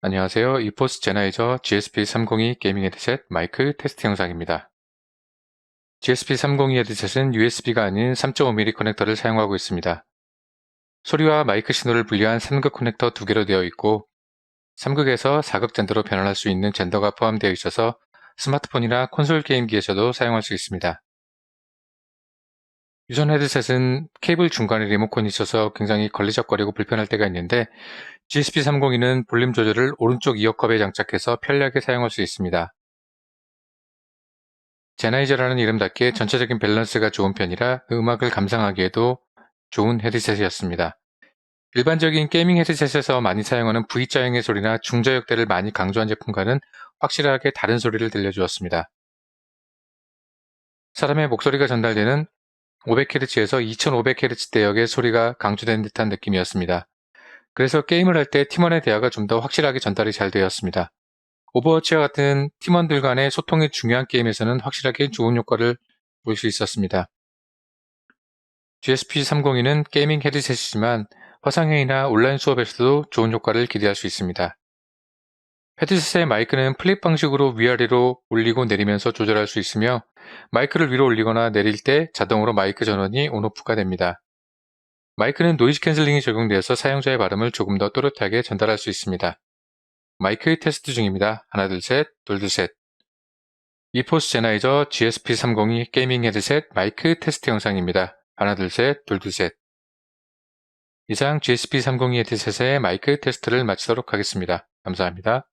안녕하세요. 이포스 제나이저 GSP302 게이밍 헤드셋 마이크 테스트 영상입니다. GSP302 헤드셋은 USB가 아닌 3.5mm 커넥터를 사용하고 있습니다. 소리와 마이크 신호를 분리한 3극 커넥터 두 개로 되어 있고 3극에서 4극 젠더로 변환할 수 있는 젠더가 포함되어 있어서 스마트폰이나 콘솔 게임기에서도 사용할 수 있습니다. 유선 헤드셋은 케이블 중간에 리모컨이 있어서 굉장히 걸리적거리고 불편할 때가 있는데 GSP302는 볼륨 조절을 오른쪽 이어컵에 장착해서 편리하게 사용할 수 있습니다. 제나이저라는 이름답게 전체적인 밸런스가 좋은 편이라 음악을 감상하기에도 좋은 헤드셋이었습니다. 일반적인 게이밍 헤드셋에서 많이 사용하는 V자형의 소리나 중저역대를 많이 강조한 제품과는 확실하게 다른 소리를 들려주었습니다. 사람의 목소리가 전달되는 500Hz에서 2500Hz 대역의 소리가 강조된 듯한 느낌이었습니다. 그래서 게임을 할 때 팀원의 대화가 좀 더 확실하게 전달이 잘 되었습니다. 오버워치와 같은 팀원들 간의 소통이 중요한 게임에서는 확실하게 좋은 효과를 볼 수 있었습니다. GSP302는 게이밍 헤드셋이지만 화상회의나 온라인 수업에서도 좋은 효과를 기대할 수 있습니다. 헤드셋의 마이크는 플립 방식으로 위아래로 올리고 내리면서 조절할 수 있으며 마이크를 위로 올리거나 내릴 때 자동으로 마이크 전원이 온오프가 됩니다. 마이크는 노이즈 캔슬링이 적용되어서 사용자의 발음을 조금 더 또렷하게 전달할 수 있습니다. 마이크 테스트 중입니다. 하나 둘 셋 둘 둘 셋 이포스 제나이저 GSP302 게이밍 헤드셋 마이크 테스트 영상입니다. 하나 둘 셋 둘 둘 셋 이상 GSP302 헤드셋의 마이크 테스트를 마치도록 하겠습니다. 감사합니다.